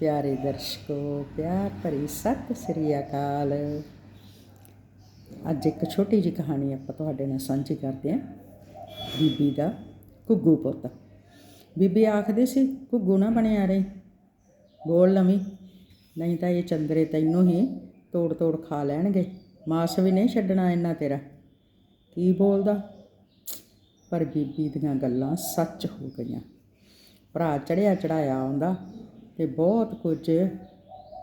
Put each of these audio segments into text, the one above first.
ਪਿਆਰੇ ਦਰਸ਼ਕੋ, ਪਿਆਰ ਭਰੀ ਸਤਿ ਸ੍ਰੀ ਅਕਾਲ। ਅੱਜ ਇੱਕ ਛੋਟੀ ਜਿਹੀ ਕਹਾਣੀ ਆਪਾਂ ਤੁਹਾਡੇ ਨਾਲ ਸਾਂਝੀ ਕਰਦੇ ਹਾਂ। ਬੀਬੀ ਦਾ ਘੁੱਗੂ ਪੁੱਤ। ਬੀਬੀ ਆਖਦੇ ਸੀ, ਘੁੱਗੂ ਨਾ ਬਣਿਆ ਰਹੇ। ਬੋਲ ਲਵੀਂ, ਨਹੀਂ ਤਾਂ ਇਹ ਚੰਦਰੇ ਤੈਨੂੰ ਹੀ ਤੋੜ ਤੋੜ ਖਾ ਲੈਣਗੇ। ਮਾਸ ਵੀ ਨਹੀਂ ਛੱਡਣਾ ਇਹਨਾਂ ਤੇਰਾ। ਕੀ ਬੋਲਦਾ? ਪਰ ਬੀਬੀ ਦੀਆਂ ਗੱਲਾਂ ਸੱਚ ਹੋ ਗਈਆਂ। ਭਰਾ ਚੜਿਆ ਚੜਾਇਆ ਆਉਂਦਾ। ਤੇ ਬਹੁਤ ਕੁਝ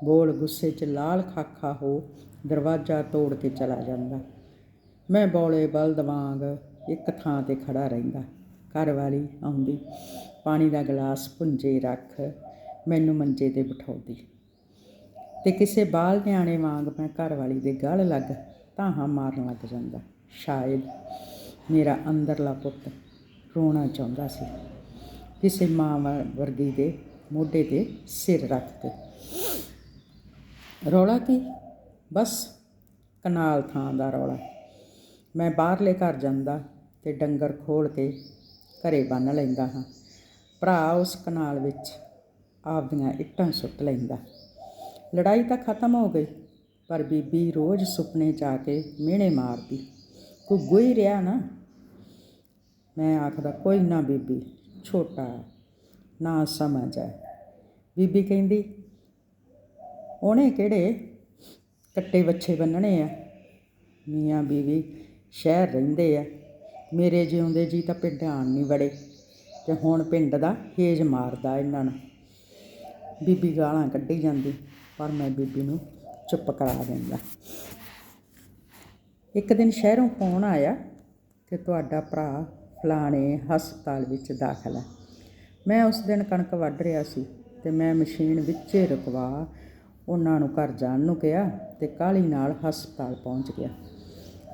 ਬੋਲ ਗੁੱਸੇ 'ਚ ਲਾਲ ਖਾਖਾ ਹੋ ਦਰਵਾਜ਼ਾ ਤੋੜ ਕੇ ਚਲਾ ਜਾਂਦਾ। ਮੈਂ ਬੋਲੇ ਬਲਦ ਵਾਂਗ ਇੱਕ ਥਾਂ ਤੇ ਖੜਾ ਰਹਿੰਦਾ। ਘਰ ਵਾਲੀ ਆਉਂਦੀ। ਪਾਣੀ ਦਾ ਗਲਾਸ ਪੁੰਜੇ ਰੱਖ ਮੈਨੂੰ ਮੰਜੇ ਤੇ ਬਿਠਾਉਂਦੀ। ਤੇ ਕਿਸੇ ਬਾਲ ਨਿਆਣੇ ਵਾਂਗ ਮੈਂ ਘਰ ਵਾਲੀ ਦੇ ਗਲ ਲੱਗ ਤਾਹਾਂ ਮਾਰਨ ਲੱਗ ਜਾਂਦਾ। ਸ਼ਾਇਦ ਮੇਰਾ ਅੰਦਰਲਾ ਪੁੱਤ ਰੋਣਾ ਚਾਹੁੰਦਾ ਸੀ। ਕਿਸੇ ਮਾਂ ਵਰਗੀ ਦੇ ਮੋਢੇ ਤੇ ਸਿਰ ਰੱਖ ਕੇ। ਰੌਲਾ ਕੀ? ਬਸ ਕਨਾਲ ਥਾਂ ਦਾ ਰੌਲਾ। ਮੈਂ ਬਾਹਰਲੇ ਘਰ ਜਾਂਦਾ ਤੇ ਡੰਗਰ ਖੋਲ ਕੇ ਘਰੇ ਬੰਨ ਲੈਂਦਾ ਹਾਂ। ਭਰਾ ਉਸ ਕਨਾਲ ਵਿੱਚ ਆਪਦੀਆਂ ਇੱਟਾਂ ਸੁੱਟ ਲੈਂਦਾ। ਲੜਾਈ ਤਾਂ ਖਤਮ ਹੋ ਗਈ, ਪਰ ਬੀਬੀ ਰੋਜ਼ ਸੁਪਨੇ 'ਚ ਆ ਕੇ ਮਿਹਣੇ ਮਾਰਦੀ। ਘੁੱਗੂ ਹੀ ਰਿਹਾ ਨਾ? ਮੈਂ ਆਖਦਾ, ਕੋਈ ਨਾ ਬੀਬੀ, ਛੋਟਾ ਨਾ ਸਮਝ ਹੈ ਬੀਬੀ ਕਹਿੰਦੀ, ਉਹਨੇ ਕਿਹੜੇ ਕੱਟੇ ਵੱਛੇ ਬੰਨਣੇ ਆ? ਮੀਆਂ ਬੀਵੀ, ਸ਼ਹਿਰ ਰਹਿੰਦੇ ਆ। ਮੇਰੇ ਜਿਉਂਦੇ ਜੀ ਤਾਂ ਪਿੰਡ ਆਣ ਨਹੀਂ ਵੜੇ ਤੇ ਹੁਣ ਪਿੰਡ ਦਾ ਹੇਜ ਮਾਰਦਾ ਇਹਨਾਂ ਨੂੰ। ਬੀਬੀ ਗਾਲਾਂ ਕੱਢੀ ਜਾਂਦੀ, ਪਰ ਮੈਂ ਬੀਬੀ ਨੂੰ ਚੁੱਪ ਕਰਾ ਦਿੰਦਾ। ਇੱਕ ਦਿਨ ਸ਼ਹਿਰੋਂ ਫੋਨ ਆਇਆ ਕਿ ਤੁਹਾਡਾ ਭਰਾ ਫਲਾਣੇ ਹਸਪਤਾਲ ਵਿੱਚ ਦਾਖਲ ਹੈ। ਮੈਂ ਉਸ ਦਿਨ ਕਣਕ ਵੱਢ ਰਿਹਾ ਸੀ ਤੇ ਮੈਂ ਮਸ਼ੀਨ ਵਿੱਚੇ ਰੁਕਵਾ ਉਹਨਾਂ ਨੂੰ ਘਰ ਜਾਣ ਨੂੰ ਕਿਹਾ ਤੇ ਕਾਲੀ ਨਾਲ ਹਸਪਤਾਲ ਪਹੁੰਚ ਗਿਆ।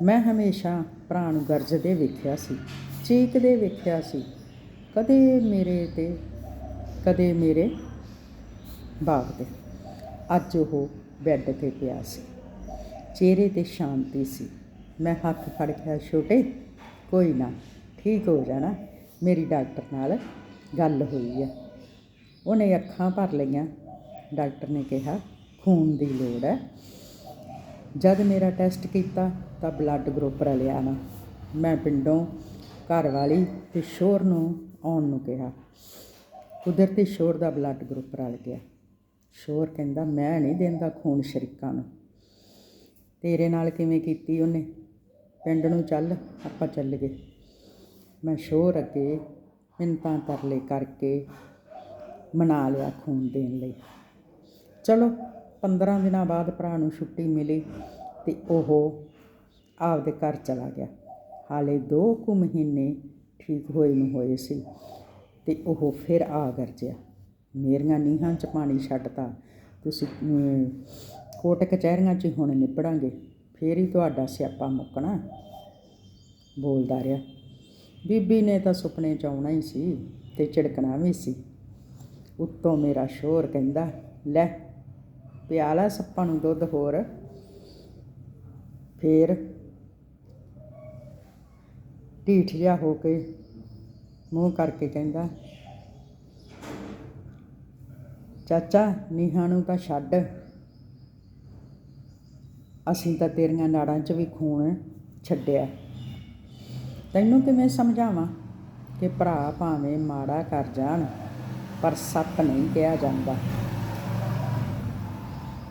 ਮੈਂ ਹਮੇਸ਼ਾ ਭਰਾ ਨੂੰ ਗਰਜਦੇ ਵੇਖਿਆ ਸੀ ਚੀਕਦੇ ਵੇਖਿਆ ਸੀ, ਕਦੇ ਮੇਰੇ ਤੇ, ਕਦੇ ਮੇਰੇ ਬਾਗ ਤੇ। ਅੱਜ ਉਹ ਬੈੱਡ ਤੇ ਪਿਆ ਸੀ। ਚਿਹਰੇ ਤੇ ਸ਼ਾਂਤੀ ਸੀ। ਮੈਂ ਹੱਥ ਫੜ ਕੇ ਛੋਟੇ, ਕੋਈ ਨਾ, ਠੀਕ ਹੋ ਜਾਣਾ, ਮੇਰੀ ਡਾਕਟਰ ਨਾਲ ਗੱਲ ਹੋਈ ਹੈ ਉਹਨੇ ਅੱਖਾਂ ਭਰ ਲਈਆਂ। ਡਾਕਟਰ ਨੇ ਕਿਹਾ, ਖੂਨ ਦੀ ਲੋੜ ਹੈ ਜਦ ਮੇਰਾ ਟੈਸਟ ਕੀਤਾ ਤਾਂ ਬਲੱਡ ਗਰੁੱਪ ਰਲਿਆ ਨਾ। ਮੈਂ ਪਿੰਡੋਂ ਘਰ ਵਾਲੀ ਤੇ ਸ਼ੋਰ ਨੂੰ ਆਉਣ ਨੂੰ ਕਿਹਾ। ਕੁਦਰਤੀ ਸ਼ੋਰ ਦਾ ਬਲੱਡ ਗਰੁੱਪ ਰਲ ਗਿਆ। ਸ਼ੋਰ ਕਹਿੰਦਾ, ਮੈਂ ਨਹੀਂ ਦਿੰਦਾ ਖੂਨ ਸ਼ਰੀਕਾਂ ਨੂੰ। ਤੇਰੇ ਨਾਲ ਕਿਵੇਂ ਕੀਤੀ ਉਹਨੇ? ਪਿੰਡ ਨੂੰ ਚੱਲ, ਆਪਾਂ ਚੱਲ ਗਏ। ਮੈਂ ਸ਼ੋਰ ਅੱਗੇ ਮਿੰਨਤਾਂ ਤਰਲੇ ਕਰਕੇ ਮਨਾ ਲਿਆ ਖੂਨ ਦੇਣ ਲਈ। ਚਲੋ 15 ਦਿਨਾਂ ਬਾਅਦ ਭਰਾ ਨੂੰ ਛੁੱਟੀ ਮਿਲੀ ਤੇ ਉਹ ਆਪਦੇ ਘਰ ਚਲਾ ਗਿਆ। ਹਾਲੇ 2 ਕੁ ਮਹੀਨੇ ਠੀਕ ਹੋਏ ਨੂੰ ਹੋਏ ਸੀ ਤੇ ਉਹ ਫਿਰ ਆ ਗਰਜਿਆ। ਮੇਰੀਆਂ ਨੀਹਾਂ 'ਚ ਪਾਣੀ ਛੱਡਤਾ, ਤੁਸੀਂ ਕੋਟ ਕਚਹਿਰੀਆਂ 'ਚ ਹੀ ਹੁਣ ਨਿਬੜਾਂਗੇ, ਫੇਰ ਹੀ ਤੁਹਾਡਾ ਸਿਆਪਾ ਮੁੱਕਣਾ, ਬੋਲਦਾ ਰਿਹਾ। ਬੀਬੀ ਨੇ ਤਾਂ ਸੁਪਨੇ 'ਚ ਆਉਣਾ ਹੀ ਸੀ ਤੇ ਝਿੜਕਣਾ ਵੀ ਸੀ। ਉੱਤੋਂ ਮੇਰਾ ਸ਼ੋਰ ਕਹਿੰਦਾ, ਲੈ, ਪਿਆਲਾ ਸੱਪਾਂ ਨੂੰ ਦੁੱਧ ਹੋਰ। ਫੇਰ ਢੀਠ ਜਿਹਾ ਹੋ ਕੇ ਮੂੰਹ ਕਰਕੇ ਕਹਿੰਦਾ, ਚਾਚਾ, ਨੀਹਾਂ ਨੂੰ ਤਾਂ ਛੱਡ। ਅਸੀਂ ਤਾਂ ਤੇਰੀਆਂ ਨਾੜਾਂ 'ਚ ਵੀ ਖੂਨ ਛੱਡਿਆ। ਤੈਨੂੰ ਕਿਵੇਂ ਸਮਝਾਵਾਂ ਕਿ ਭਰਾ ਭਾਵੇਂ ਮਾੜਾ ਕਰ ਜਾਣ, ਪਰ ਸੱਪ ਨਹੀਂ ਕਿਹਾ ਜਾਂਦਾ।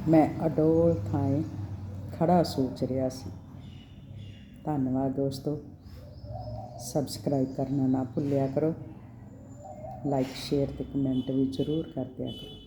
ਮੈਂ ਅਡੋਲ ਥਾਂ ਖੜਾ ਸੋਚ ਰਿਹਾ ਸੀ। ਧੰਨਵਾਦ ਦੋਸਤੋ। ਸਬਸਕ੍ਰਾਈਬ ਕਰਨਾ ਨਾ ਭੁੱਲਿਆ ਕਰੋ। ਲਾਈਕ ਸ਼ੇਅਰ ਤੇ ਕਮੈਂਟ ਵੀ ਜ਼ਰੂਰ ਕਰ ਦਿਆ ਕਰੋ।